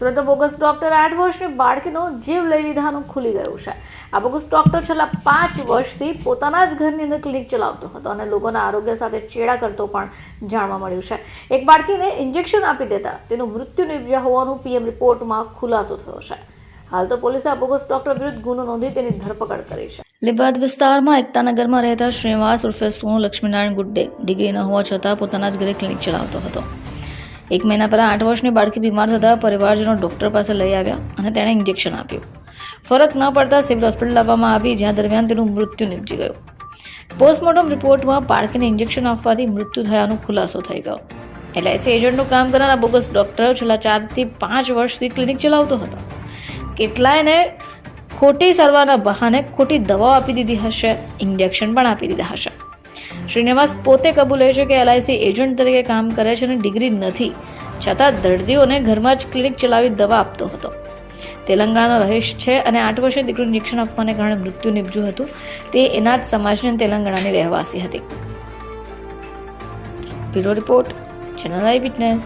Surat bogus doctor આઠ વર્ષની બાળકીનો જીવ લઈ લીધાનું ખુલી ગયું છે. આ બોગસ ડોક્ટર છેલ્લા પાંચ વર્ષથી પોતાના જ ઘરની અંદર ક્લિનિક ચલાવતો હતો અને લોકોના આરોગ્ય સાથે ચેડા કરતો પણ જાણવા મળ્યું છે. એક બાળકીને ઇન્જેક્શન આપી દેતા તેનું મૃત્યુ નિપજ્યા હોવાનું પીએમ રિપોર્ટમાં ખુલાસો થયો છે. હાલ તો પોલીસે આ બોગસ ડોક્ટર વિરુદ્ધ ગુનો નોંધી તેની ધરપકડ કરી છે. લીબાદ વિસ્તારમાં એકતાનગરમાં રહેતા શ્રીનિવાસ ઉર્ફે સોનુ લક્ષ્મીનારાયણ ગુડ્ડે ડિગ્રી ન હોવા છતાં પોતાના જ ઘરે ક્લિનિક ચલાવતો હતો. એક મહિના પહેલાં આઠ વર્ષની બાળકી બીમાર થતા પરિવારજનો ડૉક્ટર પાસે લઈ આવ્યા અને તેણે ઇન્જેક્શન આપ્યું. ફરક ન પડતા સિવિલ હોસ્પિટલ લાવવામાં આવી, જ્યાં દરમિયાન તેનું મૃત્યુ નિપજી ગયું. પોસ્ટમોર્ટમ રિપોર્ટમાં બાળકીને ઇન્જેક્શન આપવાથી મૃત્યુ થયાનો ખુલાસો થઈ ગયો. એલઆઈસી એજન્ટનું કામ કરનારા બોગસ ડૉક્ટરો છેલ્લા ચારથી પાંચ વર્ષથી ક્લિનિક ચલાવતો હતો. કેટલાયને ખોટી સારવારના બહાને ખોટી દવાઓ આપી દીધી હશે, ઇન્જેક્શન પણ આપી દીધા હશે. શ્રીનિવાસ પોતે કબૂલે છે કે એલઆઈસી એજન્ટ તરીકે કામ કરે છે અને ડિગ્રી નથી. છતાં દર્દીઓને ઘરમાં જ ક્લિનિક ચલાવી દવા આપતો હતો. તેલંગાણાનો રહીશ છે અને આઠ વર્ષે દીકરીનું નિરીક્ષણ આપવાને કારણે મૃત્યુ નીપજ્યું હતું. તે એના જ સમાજની તેલંગાણાની રહેવાસી હતી. Bureau report channel eyewitness